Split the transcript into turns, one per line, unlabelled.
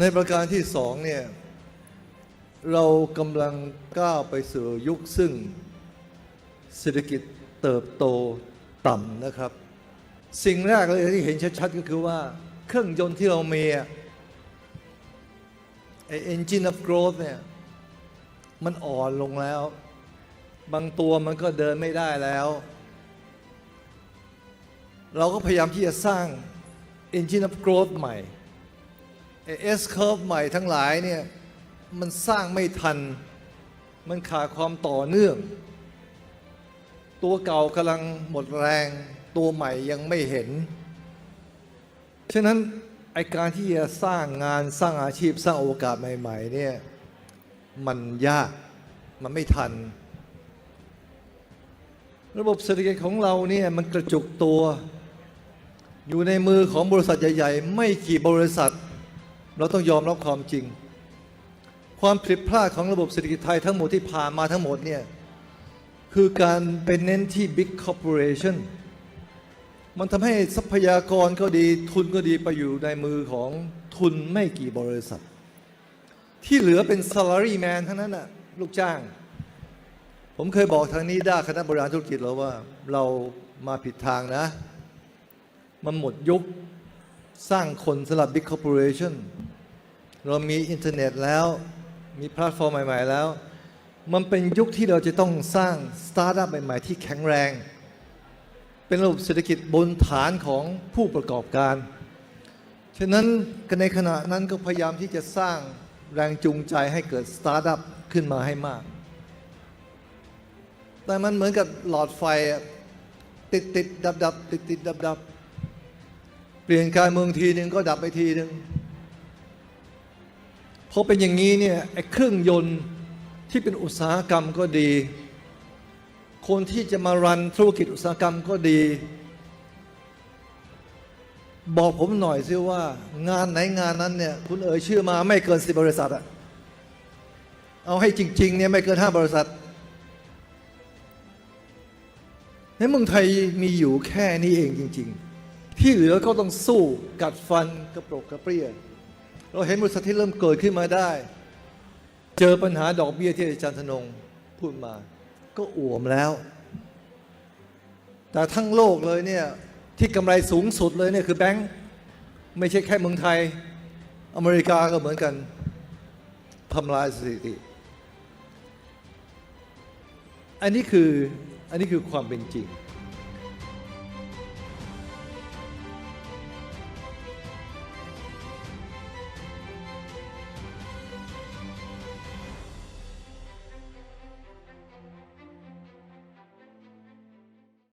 ในประการที่สองเนี่ยเรากำลังก้าวไปสู่ยุคซึ่งเศรษฐกิจเติบโตต่ำนะครับ สิ่งแรกเลยที่เห็นชัดๆก็คือว่า เครื่องยนต์ที่เรามีไอ้ engine of growth เนี่ยมันอ่อนลงแล้ว บางตัวมันก็เดินไม่ได้แล้ว เราก็พยายามที่จะสร้าง engine of growth ใหม่ S curve ใหม่ทั้งหลายเนี่ยมันสร้างไม่ทัน มันขาดความต่อเนื่อง ตัวเก่ากำลังหมดแรง ตัวใหม่ยังไม่เห็น ฉะนั้นไอการที่จะสร้างงานสร้างอาชีพสร้างโอกาสใหม่ๆเนี่ยมันยากมันไม่ทัน ระบบเศรษฐกิจของเราเนี่ยมันกระจุกตัว อยู่ในมือของบริษัทใหญ่ ๆ ไม่กี่บริษัท เราต้องยอมรับความจริง ความผิดพลาดของระบบเศรษฐกิจไทยทั้งหมดที่ผ่านมาทั้งหมดเนี่ยคือการเป็นเน้นที่ Big Corporation มันทำให้ทรัพยากรก็ดีทุนก็ดีไปอยู่ในมือของทุนไม่กี่บริษัท ที่เหลือเป็น salary man ทั้งนั้นน่ะลูกจ้าง ผมเคยบอกทางนี้ด้าคณะบริหารธุรกิจแล้วว่าเรามาผิดทางนะ มันหมดยุค สร้างคนสำหรับ Big Corporation เรามีอินเทอร์เน็ตแล้ว มีแพลตฟอร์มใหม่ ๆ แล้ว มันเป็นยุคที่เราจะต้องสร้างสตาร์ทอัพใหม่ ๆ ที่แข็งแรง เป็นระบบเศรษฐกิจบนฐานของผู้ประกอบการ ฉะนั้นในขณะนั้นก็พยายามที่จะสร้างแรงจูงใจให้เกิดสตาร์ทอัพขึ้นมาให้มาก แต่มันเหมือนกับหลอดไฟติดติดดับดับติดติดดับดับ เปลี่ยนการเมืองทีหนึ่งก็ดับไปทีหนึ่งพอเป็นอย่างนี้เนี่ยไอ้เครื่องยนต์ที่เป็นอุตสาหกรรมก็ดี คนที่จะมารันธุรกิจอุตสาหกรรมก็ดี บอกผมหน่อยซิว่างานไหนงานนั้นเนี่ยคุณเอ๋ยชื่อมาไม่เกินสิบริษัทอะเอาให้จริงๆเนี่ยไม่เกินห้าบริษัทในเมืองไทยมีอยู่แค่นี้เองจริง ๆ ที่เหลือก็ต้องสู้กัดฟันกระปรกกระเปรี้ย เราเห็นบริษัทที่เริ่มเกิดขึ้นมาได้ เจอปัญหาดอกเบี้ยที่อาจารย์ธนงพูดมา ก็อ่วมแล้ว แต่ทั้งโลกเลยเนี่ยที่กำไรสูงสุดเลยเนี่ยคือแบงค์ไม่ใช่แค่เมืองไทย อเมริกาก็เหมือนกันทำลายสถิติ อันนี้คืออันนี้คือความเป็นจริง